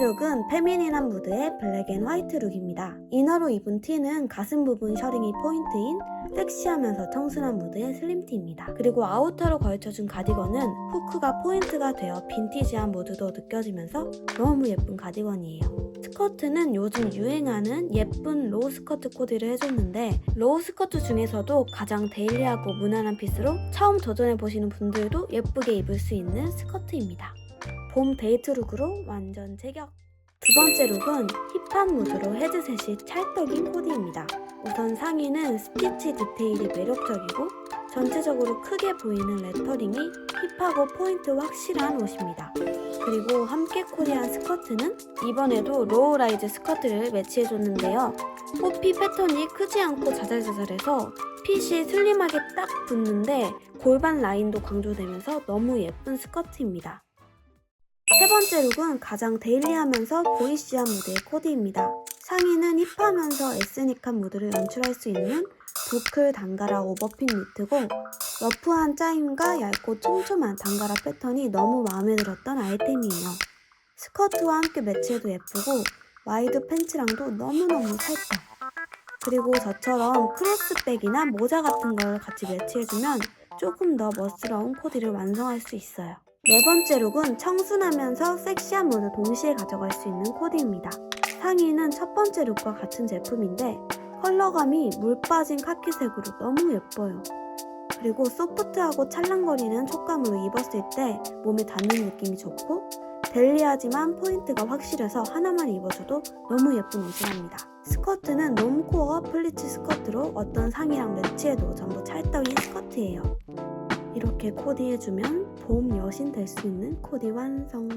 룩은 페미닌한 무드의 블랙 앤 화이트 룩입니다. 이너로 입은 티는 가슴 부분 셔링이 포인트인 섹시하면서 청순한 무드의 슬림티입니다. 그리고 아우터로 걸쳐준 가디건은 후크가 포인트가 되어 빈티지한 무드도 느껴지면서 너무 예쁜 가디건이에요. 스커트는 요즘 유행하는 예쁜 로우 스커트 코디를 해줬는데 로우 스커트 중에서도 가장 데일리하고 무난한 핏으로 처음 도전해보시는 분들도 예쁘게 입을 수 있는 스커트입니다. 봄 데이트 룩으로 완전 제격! 두 번째 룩은 힙한 무드로 헤드셋이 찰떡인 코디입니다. 우선 상의는 스티치 디테일이 매력적이고 전체적으로 크게 보이는 레터링이 힙하고 포인트 확실한 옷입니다. 그리고 함께 코디한 스커트는 이번에도 로우 라이즈 스커트를 매치해줬는데요. 호피 패턴이 크지 않고 자잘자잘해서 핏이 슬림하게 딱 붙는데 골반 라인도 강조되면서 너무 예쁜 스커트입니다. 세 번째 룩은 가장 데일리하면서 보이시한 무드의 코디입니다. 상의는 힙하면서 에스닉한 무드를 연출할 수 있는 부클 단가라 오버핏 니트고 러프한 짜임과 얇고 촘촘한 단가라 패턴이 너무 마음에 들었던 아이템이에요. 스커트와 함께 매치해도 예쁘고 와이드 팬츠랑도 너무너무 찰떡. 그리고 저처럼 크로스백이나 모자 같은 걸 같이 매치해주면 조금 더 멋스러운 코디를 완성할 수 있어요. 네 번째 룩은 청순하면서 섹시한 무드 동시에 가져갈 수 있는 코디입니다. 상의는 첫 번째 룩과 같은 제품인데 컬러감이 물 빠진 카키색으로 너무 예뻐요. 그리고 소프트하고 찰랑거리는 촉감으로 입었을 때 몸에 닿는 느낌이 좋고 델리하지만 포인트가 확실해서 하나만 입어줘도 너무 예쁜 옷이랍니다. 스커트는 롬코어 플리츠 스커트로 어떤 상의랑 매치해도 전부 찰떡인 스커트예요. 이렇게 코디해주면 봄 여신 될 수 있는 코디 완성.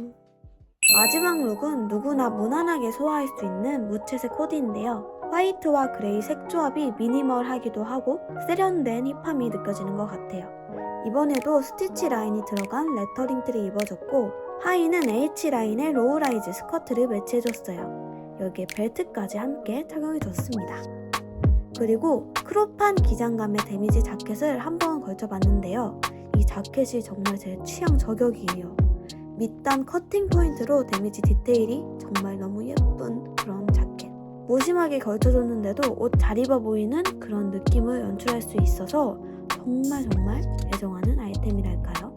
마지막 룩은 누구나 무난하게 소화할 수 있는 무채색 코디인데요. 화이트와 그레이 색 조합이 미니멀하기도 하고 세련된 힙함이 느껴지는 것 같아요. 이번에도 스티치 라인이 들어간 레터링 띠를 입어줬고 하의는 H라인의 로우라이즈 스커트를 매치해줬어요. 여기에 벨트까지 함께 착용해줬습니다. 그리고 크롭한 기장감의 데미지 자켓을 한번 걸쳐봤는데요. 이 자켓이 정말 제 취향 저격이에요. 밑단 커팅 포인트로 데미지 디테일이 정말 너무 예쁜 그런 자켓. 무심하게 걸쳐줬는데도 옷 잘 입어 보이는 그런 느낌을 연출할 수 있어서 정말 정말 애정하는 아이템이랄까요.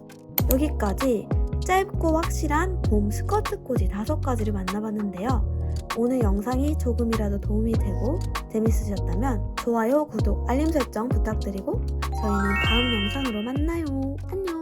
여기까지 짧고 확실한 봄 스커트 코디 다섯 가지를 만나봤는데요. 오늘 영상이 조금이라도 도움이 되고 재밌으셨다면 좋아요, 구독, 알림 설정 부탁드리고 저희는 다음 영상으로 만나요. 안녕!